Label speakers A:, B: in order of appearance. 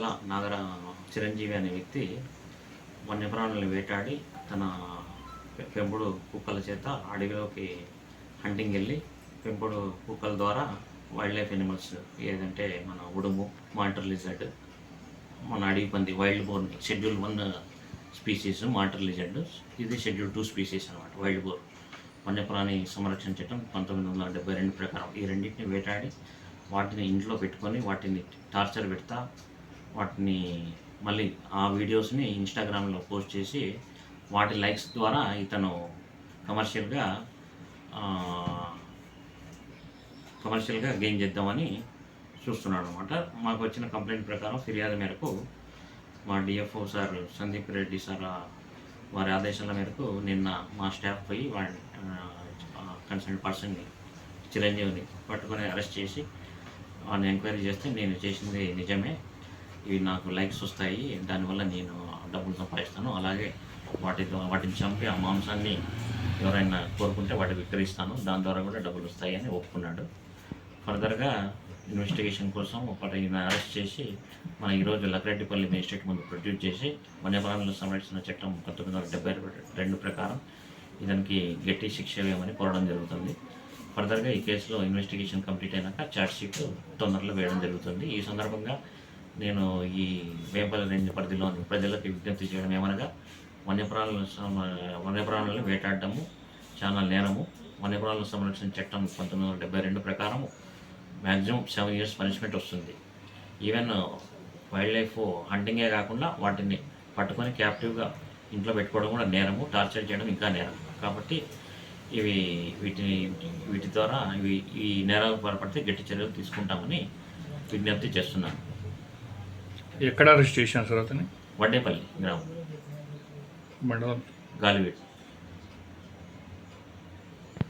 A: వంకల నాగర చిరంజీవి అనే వ్యక్తి వన్యప్రాణులను వేటాడి తన పెంపుడు కుక్కల చేత అడవిలోకి హంటింగ్ వెళ్ళి పెంపుడు కుక్కల ద్వారా వైల్డ్ లైఫ్ ఎనిమల్స్ ఏదంటే మన ఉడుము మాంటర్ లిజర్డ్ మన అడవి పంది wild boar schedule one species monitor lizard ఇది షెడ్యూల్ టూ స్పీసీస్ అనమాట వైల్డ్ బోర్ వన్యప్రాణి సంరక్షణ చట్టం పంతొమ్మిది వందల డెబ్బై రెండు ప్రకారం ఈ రెండింటిని వేటాడి వాటిని ఇంట్లో పెట్టుకొని వాటిని టార్చర్ పెడతా వాటిని మళ్ళీ ఆ వీడియోస్ని ఇన్స్టాగ్రామ్లో పోస్ట్ చేసి వాటి లైక్స్ ద్వారా ఇతను కమర్షియల్గా కమర్షియల్గా గెయిన్ చేద్దామని చూస్తున్నాడు అనమాట మాకు వచ్చిన కంప్లైంట్ ప్రకారం ఫిర్యాదు మేరకు మా DFO sir Sandeep Reddy sir వారి ఆదేశాల మేరకు నిన్న మా స్టాఫ్ పోయి వాడిని కన్సర్న్ పర్సన్ని చిరంజీవిని పట్టుకొని అరెస్ట్ చేసి వాడిని ఎంక్వైరీ చేస్తే నేను చేసింది నిజమే. ఇవి నాకు లైక్స్ వస్తాయి. దానివల్ల నేను డబ్బులు సంపాదిస్తాను అలాగే వాటి వాటిని చంపి ఆ మాంసాన్ని ఎవరైనా కోరుకుంటే వాటి విక్రయిస్తాను. దాని ద్వారా కూడా డబ్బులు వస్తాయి అని ఒప్పుకున్నాడు. ఫర్దర్గా ఇన్వెస్టిగేషన్ కోసం ఒకటి అరెస్ట్ చేసి మన ఈరోజు లక్రెడ్డిపల్లి మేజిస్ట్రేట్ ముందు ప్రొడ్యూస్ చేసి వన్యప్రాణుల సంరక్షణ చట్టం పంతొమ్మిది వందల డెబ్బై రెండు ప్రకారం ఇతనికి గట్టి శిక్ష వేయమని కోరడం జరుగుతుంది. ఫర్దర్గా ఈ కేసులో ఇన్వెస్టిగేషన్ కంప్లీట్ అయినాక ఛార్జ్ షీట్ తొందరలో వేయడం జరుగుతుంది. ఈ సందర్భంగా నేను ఈ వేంపల్లి రేంజ్ పరిధిలోని ప్రజలకు విజ్ఞప్తి చేయడం ఏమనగా వన్యప్రాణుల సమ- వన్యప్రాణులను వేటాడటము చాలా నేరము. వన్యప్రాణుల సంరక్షణ చట్టం పంతొమ్మిది వందల డెబ్బై రెండు ప్రకారము మ్యాక్సిమం సెవెన్ ఇయర్స్ పనిష్మెంట్ వస్తుంది. ఈవెన్ వైల్డ్ లైఫ్ హంటింగే కాకుండా వాటిని పట్టుకొని క్యాప్టివ్గా ఇంట్లో పెట్టుకోవడం కూడా నేరము టార్చర్ చేయడం ఇంకా నేరం. కాబట్టి ఇవి వీటిని వీటి ద్వారా ఇవి ఈ నేరాలు పాల్పడితే గట్టి చర్యలు తీసుకుంటామని విజ్ఞప్తి చేస్తున్నాను.
B: ఎక్కడ చేశాను సార్ అతని
A: వడ్డేపల్లి గ్రామం.
B: మండలం.
A: గాలివీడ్